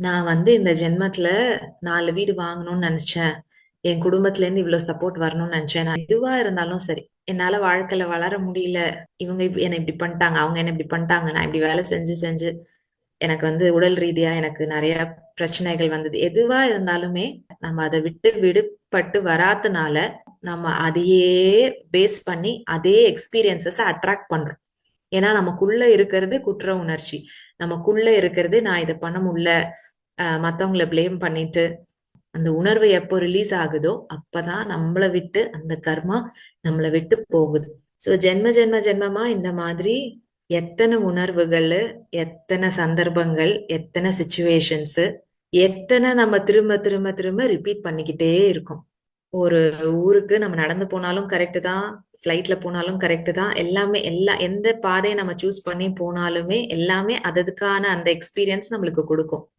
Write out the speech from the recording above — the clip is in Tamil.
நான் வந்து இந்த ஜென்மத்துல 4 வீடு வாங்கணும்னு நினைச்சேன். என் குடும்பத்துலேருந்து இவ்ளோ சப்போர்ட் வரணும்னு நினைச்சேன். நான் எதுவா இருந்தாலும் சரி, என்னால வாழ்க்கையில வளர முடியல. இவங்க இப் என்ன இப்படி பண்ணிட்டாங்க அவங்க என்ன இப்படி பண்ணிட்டாங்க நான் இப்படி வேலை செஞ்சு, செஞ்சு எனக்கு வந்து உடல் ரீதியா எனக்கு நெறைய பிரச்சனைகள் வந்தது. எதுவா இருந்தாலுமே, நம்ம அத விட்டு விடுபட்டு வராதனால, நம்ம அதையே பேஸ் பண்ணி, அதே எக்ஸ்பீரியன்ஸஸ அட்ராக்ட் பண்றோம். ஏன்னா, நமக்குள்ள இருக்கிறது குற்ற உணர்ச்சி. நமக்குள்ள இருக்கிறது நான் இதை பண்ண முடியல அ பிளேம் ப்ளேம் பண்ணிட்டு, அந்த உணர்வு எப்போ ரிலீஸ் ஆகுதோ, அப்பதான் நம்மளை விட்டு அந்த கர்மா நம்மளை விட்டு போகுது. ஸோ ஜென்ம ஜென்ம ஜென்மமா இந்த மாதிரி எத்தனை உணர்வுகள் எத்தனை சந்தர்ப்பங்கள், எத்தனை சுச்சுவேஷன்ஸு எத்தனை நம்ம திரும்ப திரும்ப திரும்ப ரிப்பீட் பண்ணிக்கிட்டே இருக்கோம். ஒரு ஊருக்கு நம்ம நடந்து போனாலும் கரெக்ட்டு தான். ஃப்ளைட்ல போனாலும் கரெக்டு தான். எல்லாமே எல்லா எந்த பாதையை நம்ம சூஸ் பண்ணி போனாலுமே, எல்லாமே அததுக்கான அதுக்கான அந்த எக்ஸ்பீரியன்ஸ் நம்மளுக்கு கொடுக்கும்